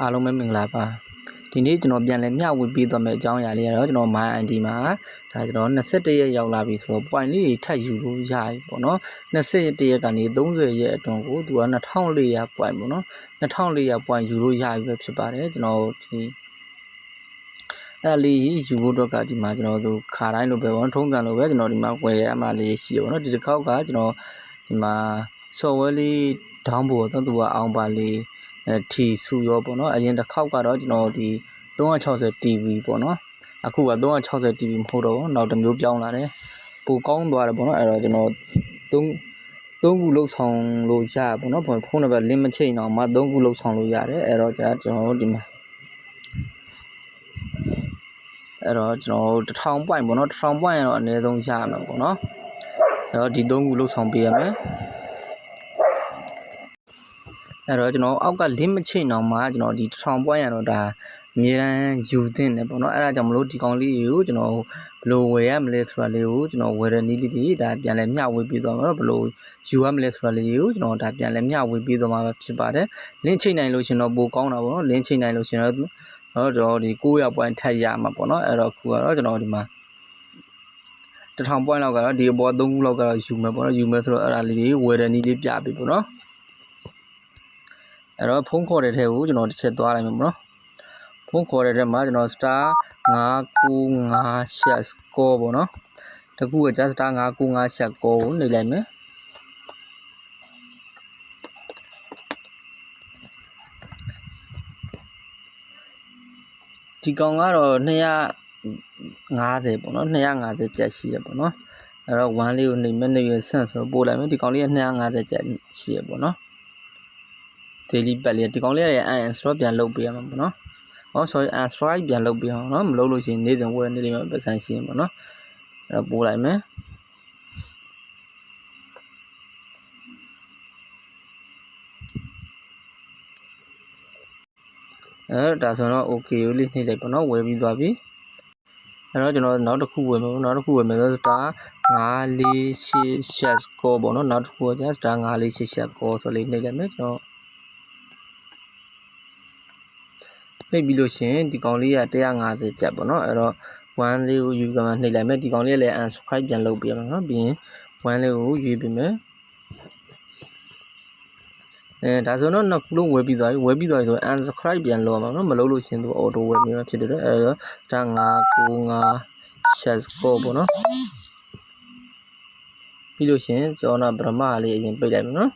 အားလုံးပဲမင်္ဂလာပါဒီနေ့ကျွန်တော်ပြန်လဲမျှဝေပေးသွားမယ့်အကြောင်းအရာလေးကတော့ကျွန်တော် my ID မှာဒါကျွန်တော်21ရက်ရောက်လာပြီဆိုတော့ point လေးတွေထပ်ယူလို့ရပြီပေါ့နော်21ရက်ကနေ30ရက်အတွင်းကိုသူက2400 point ပေါ့နော်2400 point ယူလို့ရပြီပဲဖြစ်ပါတယ်ကျွန်တော်ဒီအဲ့လေးယူဖို့တော့ကဒီမှာကျွန်တော်တို့ခါတိုင်းလိုပဲပေါ့နော်ထုံးစံလိုပဲကျွန်တော်ဒီမှာဝယ်ရအမှလေးရှိရပေါ့နော်ဒီတစ်ခေါက်ကကျွန်တော်ဒီမှာ software လေး down ဖို့တော့သူကအောင်ပါလေးအဲ ထီစုရောပေါ့နော်အရင်တစ်ခေါက်ကတော့ကျွန်တော်ဒီ360 TV ပေါ့နော်အခုက360 TV မဟုတ်တော့ဘူးနောက်တစ်မျိုးပြောင်းလာတယ်ပိုကောင်းသွားတယ်ပေါ့နော်အဲ့တော့ကျွန်တော်3 3ခုလောက်ဆောင်လို့ရပေါ့နော်ဖုန်းနံပါတ် link မချိန်အောင်မှ3ခုလောက်ဆောင်လို့ရတယ်အဲ့တော့ကျွန်တော်ဒီမှာအဲ့တော့ကျွန်တော်1000 point ပေါ့နော်1000 point ရတော့အနည်းဆုံးရမှာပေါ့နော်အဲ့တော့ဒီ3ခုလောက်ဆောင်ပေးရမယ် အဲ့တော့ကျွန်တော်အောက်က link မချိန်အောင်မှကျွန်တော်ဒီ1000 point ရတော့ဒါအမြဲတမ်းယူသင့်တယ်ပေါ့နော်အဲ့ဒါကြောင့်မလို့ဒီကောင်လေးကိုကျွန်တော်ဘယ်လိုဝယ်ရမလဲဆိုတာလေးကိုကျွန်တော်ဝယ်တဲ့နည်းလေးတွေဒါပြန်လဲမျှဝေပေးသွားမှာတော့ဘယ်လိုယူရမလဲဆိုတာလေးကိုကျွန်တော်ဒါပြန်လဲမျှဝေပေးသွားမှာပဲဖြစ်ပါတယ် link ချိန်နိုင်လို့ရှင်တော့ပိုကောင်းတာပေါ့နော် link ချိန်နိုင်လို့ရှင်တော့တော့ကျွန်တော်ဒီ900 point ထပ်ရမှာပေါ့နော်အဲ့တော့ခုကတော့ကျွန်တော်ဒီမှာ1000 point လောက်ကတော့ဒီအပေါ်3ခုလောက်ကတော့ယူမယ်ပေါ့နော်ယူမယ်ဆိုတော့အဲ့ဒါလေးတွေဝယ်တဲ့နည်းလေးပြပေးပေါ့နော် အဲ့တော့ဖုန်းခေါ်တဲ့ထဲကိုကျွန်တော်တစ်ချက်သွားလိုက်မယ်ပေါ့နော်ဖုန်းခေါ်တဲ့ထဲမှာကျွန်တော် star 995 share score ပေါ့နော်တကူက just star 995 share score ကိုနှိပ်လိုက်မယ်ဒီကောင်ကတော့250ပေါ့နော်250ကျက်ရှိရပေါ့နော်အဲ့တော့1လေးကိုနှိပ်မဲ့နှိပ်ရဆန့်ဆိုပို့လိုက်မယ်ဒီကောင်လေးက250ကျက်ရှိရပေါ့နော် daily pack လေးဒီကောင်လေးရဲ့ uninstall ပြန်လုပ်ပေးရမှာပေါ့နော်ဟော sorry uninstall ပြန်လုပ်ပေးအောင်နော်မလုပ်လို့ရှိရင်နေ့စဉ်ဝယ်နေလိမ့်မယ်ပတ်စံရှိရင်ပေါ့နော်အဲ့တော့ပို့လိုက်မယ်အဲ့ဒါဆိုတော့ okay ကိုလေးနှိပ်လိုက်ပေါ့နော်ဝယ်ပြီးသွားပြီအဲ့တော့ကျွန်တော်နောက်တစ်ခုဝယ်မယ်ပေါ့နောက်တစ်ခုဝယ်မယ်ဆိုတော့ star 948 share score ပေါ့နော်နောက်တစ်ခုကကျ star 948 share score ဆိုလေးနှိပ်လိုက်မယ်ကျွန်တော် နှိပ်ပြီးလို့ရှင်ဒီကောင်လေးက150ကျပ်ပေါ့နော်အဲ့တော့1လေးကိုယူကမှနှိပ်လိုက်မယ်ဒီကောင်လေးလည်း unsubscribe ပြန်လုပ်ပေးရမှာနော်ပြီးရင်1လေးကိုယူပေးမယ်အဲဒါဆိုတော့နှစ်ခုလုံးဝယ်ပြီးသွားပြီဝယ်ပြီးသွားပြီဆို unsubscribe ပြန်လုပ်ရမှာနော်မလုပ်လို့ရှင်သူ auto ဝယ်နေမှာဖြစ်တယ်အဲတော့ဒါ995 share score ပေါ့နော်ပြီးလို့ရှင်ကျွန်တော်ဗြဟ္မလေးအရင်ပိတ်လိုက်မယ်နော်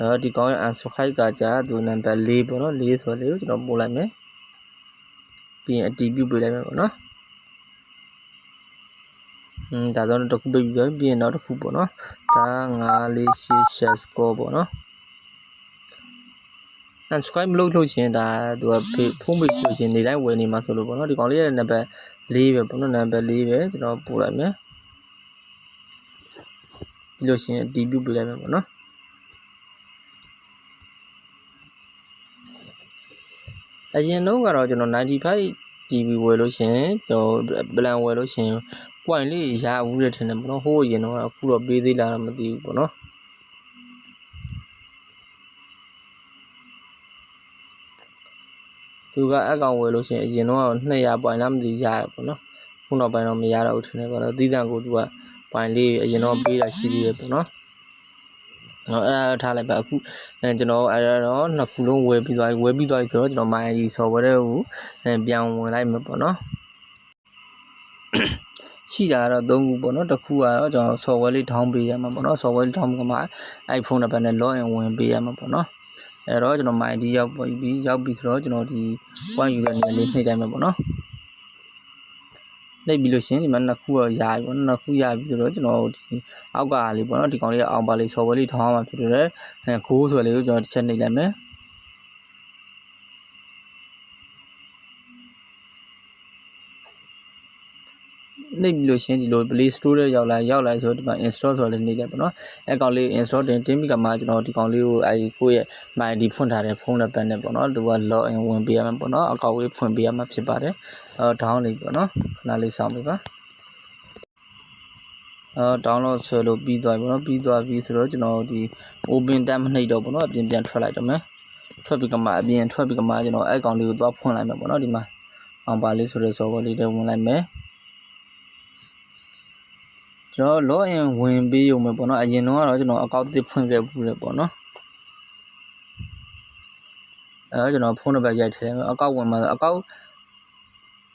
အဲဒီကောင်းရဲ့ unsubscribe ကကြာသူနံပါတ်4ပေါ့နော်4ဆိုလေးကိုကျွန်တော်ပို့လိုက်မယ်ပြီးရင်အတည်ပြုပေးလိုက်မယ်ပေါ့နော်อืมဒါတော့တစ်ခုပြပြီးပြီးရင်နောက်တစ်ခုပေါ့နော်ဒါ948 share score ပေါ့နော် unsubscribe မလုပ်လို့ရှင်ဒါသူကဖုန်းပေးလို့ရှင်နေတိုင်းဝယ်နေမှာဆိုလို့ပေါ့နော်ဒီကောင်လေးရဲ့နံပါတ်4ပဲပေါ့နော်နံပါတ်4ပဲကျွန်တော်ပို့လိုက်မယ်ပြီးလို့ရှင်အတည်ပြုပေးလိုက်မယ်ပေါ့နော် အရင်တော့ကတော့ကျွန်တော်95 GB ဝယ်လို့ရှင်ကျွန်တော် plan ဝယ်လို့ရှင် point လေးရဘူးတဲ့ထင်တယ်ပေါ့နော်ဟိုးအရင်တော့အခုတော့ပေးသေးလားတော့မသိဘူးပေါ့နော်သူကအကောင်ဝယ်လို့ရှင်အရင်တော့200 point လားမသိရရပေါ့နော်ခုနောက်ပိုင်းတော့မရတော့ဘူးထင်တယ်ပေါ့နော်သီးသန့်ကိုသူက point လေးအရင်တော့ပေးတာရှိသေးတယ်ပေါ့နော် နော်အဲ့ဒါထားလိုက်ပါအခုအဲကျွန်တော်အဲ့တော့နှစ်ခုလုံးဝယ်ပြီးသွားပြီဝယ်ပြီးသွားပြီဆိုတော့ကျွန်တော် MyID software တွေကိုအဲပြန်ဝင်လိုက်မှာပေါ့နော်ရှိတာကတော့၃ခုပေါ့နော်တစ်ခုကတော့ကျွန်တော် software လေး down ပေးရမှာပေါ့နော် software လေး down ကမှ iPhone နံပါတ်နဲ့ login ဝင်ပေးရမှာပေါ့နော်အဲ့တော့ကျွန်တော် MyID ရောက်ပြီးရောက်ပြီဆိုတော့ကျွန်တော်ဒီ point user နေရာလေးနှိပ်တိုင်းမှာပေါ့နော် နှိပ်ပြီးလို့ရှိရင်ဒီမှာနှစ်ခုတော့ရပြီပေါ့နော်နှစ်ခုရပြီဆိုတော့ကျွန်တော်ဒီအောက်ကလေးပေါ့နော်ဒီကောင်လေးအောင်ပါလေး software လေးထောင်းအောင်ဖြစ်တယ်အဲခိုးဆိုလေးကိုကျွန်တော်တစ်ချက်နှိပ်လိုက်မယ် နှိပ်ပြီးလို့ရှင်းဒီလို Play Store ထဲရောက်လာရောက်လာဆိုတော့ဒီမှာ install ဆိုတော့နေတယ်ပေါ့နော်အဲကောင်လေး install တင်တင်ပြီးကမှကျွန်တော်ဒီကောင်လေးကိုအဲဒီကိုယ့်ရဲ့ My ID ဖွင့်ထားတဲ့ဖုန်းနံပါတ်နဲ့ပေါ့နော်သူက login ဝင်ပေးရမှာပေါ့နော်အကောင့်လေးဖွင့်ပေးရမှာဖြစ်ပါတယ်အဲ down လေးပေါ့နော်ခဏလေးစောင့်ပေးပါအဲ download ဆွဲလို့ပြီးသွားပြီပေါ့နော်ပြီးသွားပြီဆိုတော့ကျွန်တော်ဒီ open tab နှိပ်တော့ပေါ့နော်အပြင်ပြန်ထွက်လိုက်တော့မယ်ထွက်ပြီးကမှအပြင်ထွက်ပြီးကမှကျွန်တော်အဲ့အကောင့်လေးကိုသွားဖွင့်လိုက်မယ်ပေါ့နော်ဒီမှာအောင်ပါလေးဆိုတဲ့ software လေးတွေဝင်လိုက်မယ် ကျွန်တော် login ဝင်ပြီးရုံပဲပေါ့နော်အရင်တော့ကတော့ကျွန်တော်အကောင့်တစ်ဖွင့်ခဲ့ဘူးလေပေါ့နော်အဲကျွန်တော်ဖုန်းနံပါတ်ရိုက်ထည့်တယ်အကောင့်ဝင်မှာအကောင့်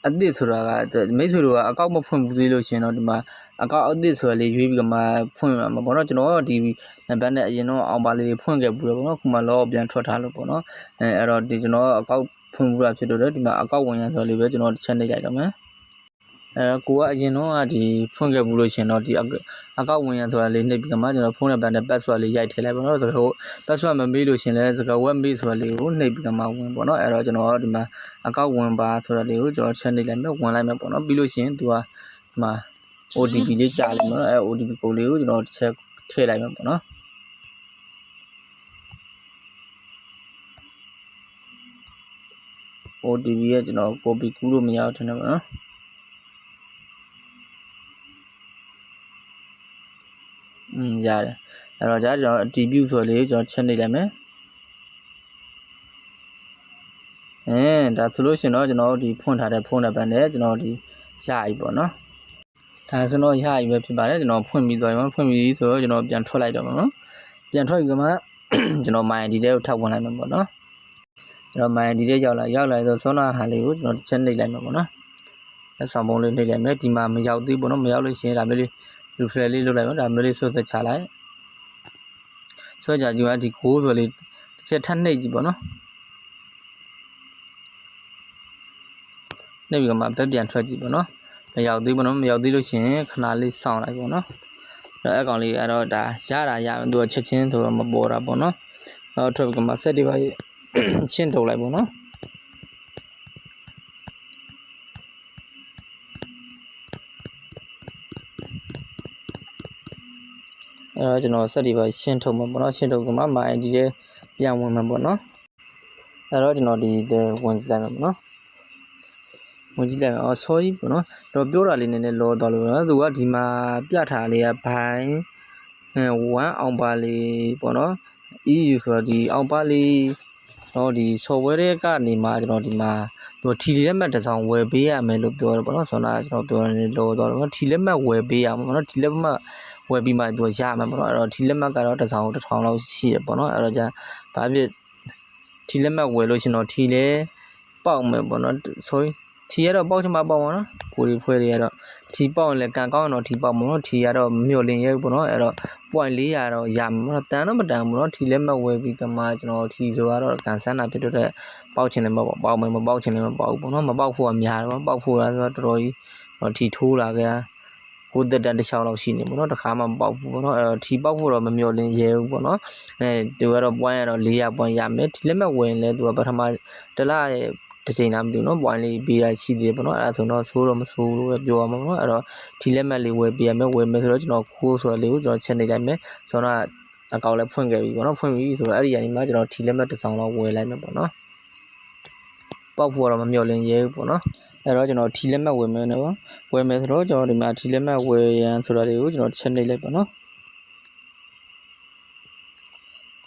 အသစ်ဆိုတာကမိတ်ဆွေတို့ကအကောင့်မဖွင့်ဘူးသေးလို့ရှင်တော့ဒီမှာအကောင့်အသစ်ဆိုရလေးရွေးပြီးကမှဖွင့်ရမှာပေါ့နော်ကျွန်တော်ဒီနံပါတ်နဲ့အရင်တော့အောင်ပါလေးတွေဖွင့်ခဲ့ဘူးလေပေါ့နော်ခုမှလောပြန်ထွက်ထားလို့ပေါ့နော်အဲအဲ့တော့ဒီကျွန်တော်အကောင့်ဖွင့်ဘူးတာဖြစ်တော့ဒီမှာအကောင့်ဝင်ရဆိုလေးပဲကျွန်တော်တစ်ချက်နှိပ်လိုက်တော့မယ် အဲကိုကအရင်တော့ဒီဖွင့်ခဲ့ဘူးလို့ရှင်တော့ဒီအကောင့်ဝင်ရဆိုတာလေးနှိပ်ပြီးကမှကျွန်တော်ဖုန်းနံပါတ်နဲ့ password လေးရိုက်ထည့်လိုက်ပေါ့နော်ဒါကို password မမေးလို့ရှင်လဲစကား web မေးဆိုတာလေးကိုနှိပ်ပြီးကမှဝင်ပေါ့နော်အဲ့တော့ကျွန်တော်ဒီမှာအကောင့်ဝင်ပါဆိုတာလေးကိုကျွန်တော်ချက်နှိပ်လိုက်မယ်ဝင်လိုက်မယ်ပေါ့နော်ပြီးလို့ရှင်သူကဒီမှာ OTP လေးကြာလိုက်မယ်နော်အဲ OTP ကိုလေးကိုကျွန်တော်တစ်ချက်ထည့်လိုက်မယ်ပေါ့နော် OTP ကကျွန်တော် copy ကူးလို့မရဘူးထင်တယ်ပေါ့နော် อืมရတယ်အဲ့တော့ကြာကျွန်တော် attribute ဆိုလေးကိုကျွန်တော်ချက်နေလိုက်မယ်အဲဒါဆိုလို့ရှင်တော့ကျွန်တော်ဒီဖွင့်ထားတဲ့ဖုန်းနံပါတ်နဲ့ကျွန်တော်ဒီရပြီပေါ့နော်ဒါဆိုတော့ရပြီပဲဖြစ်ပါတယ်ကျွန်တော်ဖွင့်ပြီးသွားရင်ဖွင့်ပြီးဆိုတော့ကျွန်တော်ပြန်ထွက်လိုက်တော့မှာနော်ပြန်ထွက်ပြီးကမှကျွန်တော် my ID လေးကိုထပ်ဝင်လိုက်မှာပေါ့နော်ကျွန်တော် my ID လေးရောက်လာရောက်လာဆိုဆောနာဟာလေးကိုကျွန်တော်တစ်ချက်နှိပ်လိုက်မှာပေါ့နော်လက်ဆောင်ပုံလေးနှိပ်လိုက်မယ်ဒီမှာမရောက်သေးဘူးနော်မရောက်လို့ရှိရင်ဒါမျိုးလေး refresh လေးလုပ်လိုက်တော့ဒါမျိုးလေးဆွတ်ဆက်ချလိုက်ဆွဲကြကြည့်ပါဒီကိုဆိုလေးတစ်ချက်ထပ်နှိပ်ကြည့်ပေါ့နော်နှိပ်ပြီးတော့မှဘက်ပြန်ထွက်ကြည့်ပေါ့နော်မရောက်သေးဘူးနော်မရောက်သေးလို့ရှိရင်ခဏလေးစောင့်လိုက်ပေါ့နော်အဲ့အကောင်လေးအဲ့တော့ဒါရတာရမယ်သူကချက်ချင်းဆိုတော့မပေါ်တာပေါ့နော်အဲ့ထွက်ပြီးတော့မှ set တွေပါရှင်းထုတ်လိုက်ပေါ့နော် အဲ့တော့ကျွန်တော် set တွေပါရှင်းထုတ်မှာပေါ့နော်ရှင်းထုတ်ကမှ my ID ရဲ့ပြန်ဝင်မှာပေါ့နော်အဲ့တော့ကျွန်တော်ဒီဝင်လိုက်မှာပေါ့နော်ဝင်ကြည့်လိုက်အော် sorry ပေါ့နော်တော့ပြောတာလေးနည်းနည်းလောသွားလို့နော်သူကဒီမှာပြထားလေးကဘိုင်းအဲ1အောင်ပါလေးပေါ့နော် EU ဆိုတော့ဒီအောင်ပါလေးတော့ဒီ software တွေကနေမှကျွန်တော်ဒီမှာသူထီလက်မှတ်တစ်စောင်ဝယ်ပေးရမယ်လို့ပြောတယ်ပေါ့နော်ဆိုတော့ကျွန်တော်ပြောနေလောသွားတော့ထီလက်မှတ်ဝယ်ပေးရမှာပေါ့နော်ထီလက်မှတ် ဝယ်ပြီးမှသူရမှာပေါ့နော်အဲ့တော့ထီလက်မှတ်ကတော့တစ်စောင်တစ်ထောင်လောက်ရှိရပေါ့နော်အဲ့တော့じゃဘာဖြစ်ထီလက်မှတ်ဝယ်လို့ရှင်တော့ထီလဲပေါက်မယ်ပေါ့နော် sorry ထီကတော့ပေါက်ချင်မှပေါက်မှာနော်ကိုရီဖွဲတွေကတော့ထီပေါက်ရင်လည်းကန်ကောင်းရင်တော့ထီပေါက်မှာနော်ထီကတော့မမျော်လင့်ရဲဘူးပေါ့နော်အဲ့တော့ point 400တော့ရမှာပေါ့နော်တန်တော့မတန်ဘူးနော်ထီလက်မဲ့ဝယ်ပြီးကမှကျွန်တော်ထီဆိုကတော့ကန်ဆန်းတာဖြစ်တော့ပေါက်ချင်လည်းမပေါက်ပေါက်မယ်မပေါက်ချင်လည်းမပေါက်ဘူးပေါ့နော်မပေါက်ဖို့ကများတယ်ပေါ့ပေါက်ဖို့ကဆိုတော့တော်တော်ကြီးတော့ထီထိုးလာကြ ကိုတက်တက်တစ်ချောင်းလောက်ရှိနေပေါ့နော်တခါမှမပေါက်ဘူးပေါ့နော်အဲ့တော့ထီပေါက်ဖို့တော့မမျော်လင့်ရဲဘူးပေါ့နော်အဲသူကတော့ point ကတော့400 point ရမယ်ထီလက်မဲ့ဝယ်ရင်လည်းသူကပထမတစ်လရဲ့တစ်ချိန်လားမသိဘူးเนาะ point လေးပေးရရှိသေးတယ်ပေါ့နော်အဲ့ဒါဆိုတော့ဆိုးတော့မဆိုးလို့ပဲပြောရမှာပေါ့နော်အဲ့တော့ဒီလက်မှတ်လေးဝယ်ပေးရမယ်ဝယ်မယ်ဆိုတော့ကျွန်တော်ခိုးဆိုတဲ့လေးကိုကျွန်တော်ချက်နေလိုက်မယ်ဆိုတော့အကောင့်လည်းဖွင့်ခဲ့ပြီပေါ့နော်ဖွင့်ပြီဆိုတော့အဲ့ဒီကနေမှကျွန်တော်ဒီလက်မှတ်တစ်စောင်လောက်ဝယ်လိုက်မယ်ပေါ့နော်ပေါက်ဖို့တော့မမျှော်လင့်ရဲဘူးပေါ့နော် အဲ့တော့ကျွန်တော်ထီလက်မှတ်ဝယ်မယ်နော်ဝယ်မယ်ဆိုတော့ကျွန်တော်ဒီမှာထီလက်မှတ်ဝယ်ရန်ဆိုတာလေးကိုကျွန်တော်ချက်နေလိုက်ပါနော်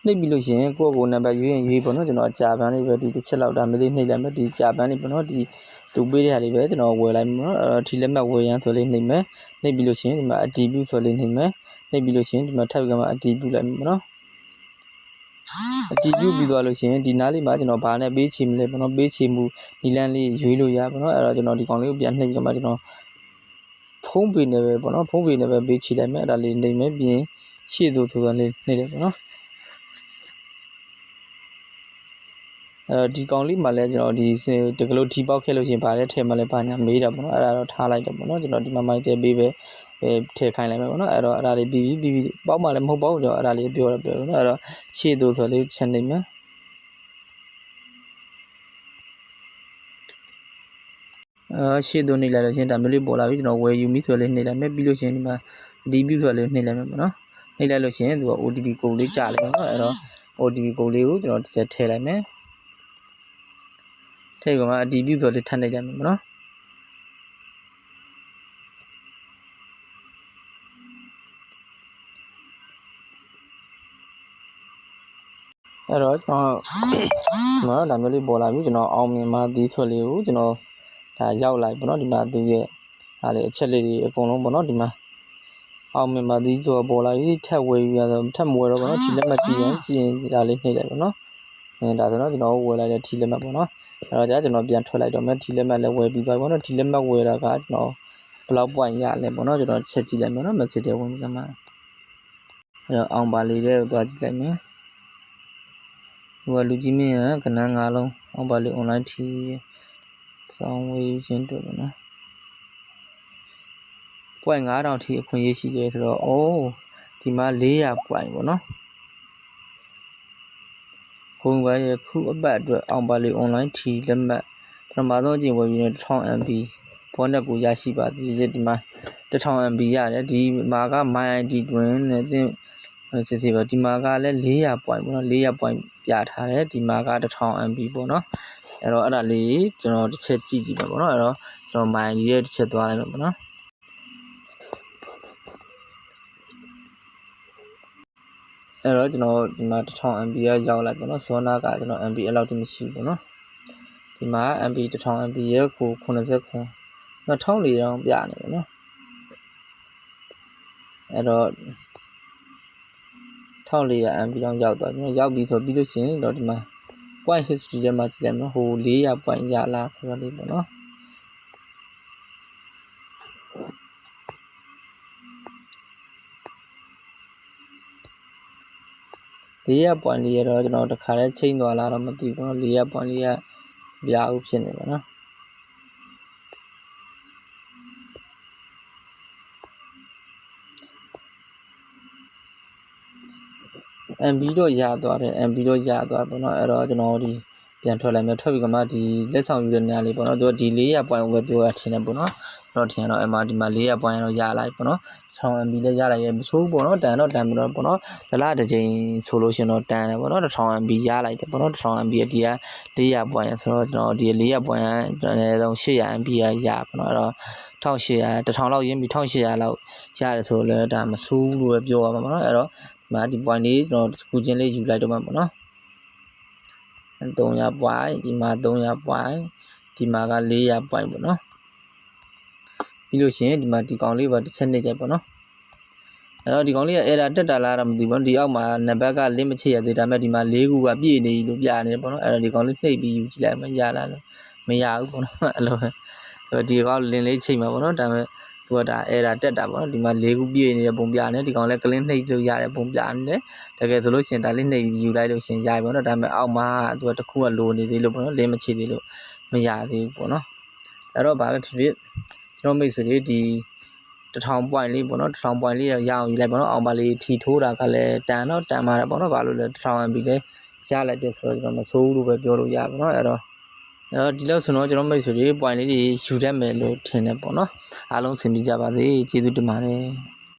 နှိပ်ပြီးလို့ရှိရင်ကိုယ့်ကိုယ်နံပါတ်ရွေးရင်ရွေးပေါ့နော်ကျွန်တော်အကြာပန်းလေးပဲဒီတစ်ချက်လောက်ဒါမျိုးလေးနှိပ်လိုက်မယ်ဒီကြာပန်းလေးပေါ့နော်ဒီသူပေးတဲ့ဟာလေးပဲကျွန်တော်ဝယ်လိုက်မယ်နော်အဲ့တော့ဒီလက်မှတ်ဝယ်ရန်ဆိုလေးနှိပ်မယ်နှိပ်ပြီးလို့ရှိရင်ဒီမှာ attribute ဆိုလေးနှိပ်မယ်နှိပ်ပြီးလို့ရှိရင်ဒီမှာထပ်ပြီးတော့ attribute လိုက်မယ်ပေါ့နော် အတီးကျူပြီးသွားလို့ရှိရင်ဒီနားလေးမှာကျွန်တော်ဘာနဲ့ပေးချေမလဲပေါ့နော်ပေးချေမှုဒီလန်းလေးရွေးလို့ရပါတော့အဲ့တော့ကျွန်တော်ဒီကောင်လေးကိုပြန်နှိပ်ပြီးတော့ကျွန်တော်ဖုံးပေနေပဲပေါ့နော်ဖုံးပေနေပဲပေးချေလိုက်မယ်အဲ့ဒါလေးနှိပ်မယ်ပြီးရင်ရှေ့သို့ဆိုတာလေးနှိပ်လိုက်ပေါ့နော်အဲဒီကောင်လေးမှလည်းကျွန်တော်ဒီတကလို့ထီပေါက်ခဲ့လို့ရှိရင်ဗာလဲထဲမှာလည်းဘာညာမေးတာပေါ့နော်အဲ့ဒါတော့ထားလိုက်တယ်ပေါ့နော်ကျွန်တော်ဒီမှာမိုက်တဲပေးပဲအဲ ထည့်ခိုင်းလိုက်မယ်ပေါ့နော်အဲ့တော့အဲ့ဒါလေးပြီးပြီးပြီးပြီးပေါက်မှလည်းမဟုတ်ပါဘူးကျွန်တော်အဲ့ဒါလေးပြောရပြောနော်အဲ့တော့ရှေ့သို့ဆိုလေးချက်နေမယ်အာရှေ့သို့နေလိုက်လို့ချင်းဒါမျိုးလေးပေါ်လာပြီကျွန်တော်ဝယ်ယူမိဆိုလေးနေလိုက်မယ်ပြီးလို့ရှိရင်ဒီမှာ DB ဆိုလေးနေလိုက်မယ်ပေါ့နော်နေလိုက်လို့ရှိရင်သူက OTP ကိုလေးကြာလိုက်မယ်နော်အဲ့တော့ OTP ကိုလေးကိုကျွန်တော်တစ်ချက်ထည့်လိုက်မယ်ထည့်ကောင်ကအတီးပြုဆိုလေးထပ်နေကြမယ်မနော် အဲ့တော့ကျွန်တော်ကျွန်တော်ဒါမျိုးလေးပေါ်လာပြီကျွန်တော်အောင်မြင်မှဒီဆွက်လေးကိုကျွန်တော်ဒါရောက်လိုက်ပေါ့နော်ဒီမှာသူရဲ့ဒါလေးအချက်လေးတွေအကုန်လုံးပေါ့နော်ဒီမှာအောင်မြင်မှဒီဆိုပေါ်လာပြီထက်ဝေးပြီးတော့ထက်မဝေတော့ပေါ့နော်ဒီလက်မှတ်ကြည့်ရင်ကြည့်ရင်ဒါလေးနှိပ်လိုက်ပေါ့နော်အဲဒါဆိုတော့ကျွန်တော်ဝယ်လိုက်တဲ့ထီလက်မှတ်ပေါ့နော်အဲ့တော့ကြာကျွန်တော်ပြန်ထွက်လိုက်တော့မယ်ထီလက်မှတ်လည်းဝယ်ပြီးသွားပြီပေါ့နော်ထီလက်မှတ်ဝယ်တာကကျွန်တော်ဘယ်လောက် point ရလဲပေါ့နော်ကျွန်တော်ချက်ကြည့်လိုက်မယ်နော် message တွေဝင်ကြမှာအဲ့တော့အောင်ပါလေးတဲ့ကိုသွားကြည့်လိုက်မယ် ဟိုကလူကြီးမင်းကကနန်း၅လုံးအောင်ပါလေ online ထီစောင်းဝေးခြင်းတို့ပေါ့နော်ပွိုင်9000ထီအခွင့်အရေးရှိတယ်ဆိုတော့အိုးဒီမှာ400ပွိုင်ပေါ့နော်ခုံကရခုအပတ်အတွက်အောင်ပါလေ online ထီလက်မှတ်ပထမဆုံးအကြိမ်ဝယ်ယူနေ 1000MB ဘောနက်ကိုရရှိပါသည်ဒီမှာ 1000MB ရတယ်ဒီမှာက my ID တွင်နဲ့သင် စစ်စစ်ပဲဒီမှာကလည်း400 point ပေါ့နော်400 point ပြထားတယ်ဒီမှာက 1000MB ပေါ့နော်အဲ့တော့အဲ့ဒါလေးကျွန်တော်တစ်ချက်ကြည့်ကြည့်မယ်ပေါ့နော်အဲ့တော့ကျွန်တော် mind ရဲ့တစ်ချက်သွားလိုက်မယ်ပေါ့နော်အဲ့တော့ကျွန်တော်ဒီမှာ 1000MB ရရောက်လိုက်ပေါ့နော်ဇောနာကကျွန်တော် MB အဲ့လောက်တိမရှိဘူးပေါ့နော်ဒီမှာ MB 1000MB ရဲ့ကို80ခွန်2400တောင်ပြနေတယ်နော်အဲ့တော့ 1400 MB တောင်ရောက်သွားပြီနော်ရောက်ပြီဆိုပြီးလို့ရှိရင်တော့ဒီမှာ point history ထဲမှာကြည့်လိုက်မယ်နော်ဟို400 point ရလားဆိုတော့လေးပေါ့နော်400 point လေးရတော့ကျွန်တော်တခါလဲချိန်သွားလားတော့မသိဘူးနော်400 point လေးကပြားဦးဖြစ်နေပါနော် MB တော့ရသွားတယ် MB တော့ရသွားပေါ့နော်အဲ့တော့ကျွန်တော်ဒီပြန်ထွက်လိုက်မယ်ထွက်ပြီးကမှဒီလက်ဆောင်ယူတဲ့နေရာလေးပေါ့နော်သူကဒီ400 point ကိုပဲပြောရထင်တယ်ပေါ့နော်အဲ့တော့ထင်တော့အမှဒီမှာ400 point တော့ရလိုက်ပေါ့နော်ဆောင်း MB လည်းရလိုက်ရဲ့မဆိုးဘူးပေါ့နော်တန်တော့တန်ပြီးတော့ပေါ့နော်ဒလတစ်ချိန်ဆိုလို့ရှင်တော့တန်တယ်ပေါ့နော်1000 MB ရလိုက်တယ်ပေါ့နော်1000 MB ဒီက400 point ဆိုတော့ကျွန်တော်ဒီ400 point ကတည်းဆုံး800 MB ရရပေါ့နော်အဲ့တော့1800 1000လောက်ရင်းပြီး1800လောက်ရတယ်ဆိုတော့လည်းဒါမဆိုးဘူးလို့ပြောရမှာပေါ့နော်အဲ့တော့ဒီ မှာဒီ point လေးကျွန်တော်စကူချင်းလေးယူလိုက်တော့မှာပေါ့နော်300 point ဒီမှာ300 point ဒီမှာက400 point ပေါ့နော်ပြီးလို့ရှိရင်ဒီမှာဒီကောင်လေးပါတစ်ချက်နေကြပေါ့နော်အဲ့တော့ဒီကောင်လေးက error တက်တာလားတော့မသိဘူးပေါ့နော်ဒီအောက်မှာနံပါတ်ကလင်းမချရသေးဒါပေမဲ့ဒီမှာ၄ခုကပြည့်နေပြီလို့ပြနေတယ်ပေါ့နော်အဲ့တော့ဒီကောင်လေးနှိပ်ပြီးယူကြည့်လိုက်မှရလားလို့မရဘူးပေါ့နော်အဲ့လိုပဲအဲ့တော့ဒီကောင်လင်းလေးချိန်မှာပေါ့နော်ဒါပေမဲ့ သူကဒါ error တက်တာပေါ့နော်ဒီမှာ၄ခုပြည့်နေတဲ့ပုံပြနေဒီကောင်လည်းကလင်းနှိပ်လို့ရတဲ့ပုံပြနေတယ်တကယ်ဆိုလို့ရှိရင်ဒါလေးနှိပ်ယူလိုက်လို့ရှိရင်ရပြီပေါ့နော်ဒါပေမဲ့အောက်မှာသူကတစ်ခုကလိုနေသေးလို့ပေါ့နော်လင်းမချသေးလို့မရသေးဘူးပေါ့နော်အဲ့တော့ဘာပဲဖြစ်ဖြစ်ကျွန်တော်မိတ်ဆွေတွေဒီ1000 point လေးပေါ့နော်1000 point လေးရအောင်ယူလိုက်ပေါ့နော်အောင်ပါလေးထီထိုးတာကလည်းတန်တော့တန်ပါတယ်ပေါ့နော်ဘာလို့လဲ1000 MB လေးရလိုက်တယ်ဆိုတော့ကျွန်တော်မစိုးဘူးလို့ပဲပြောလို့ရပါတော့အဲ့တော့ အဲ့တော့ဒီလောက်ဆိုတော့ကျွန်တော်မိတ်ဆွေတွေ point လေးတွေယူတတ်မယ်လို့ထင်တယ်ပေါ့နော်အားလုံးဆင်ပြေကြပါစေကျေးဇူးတင်ပါတယ်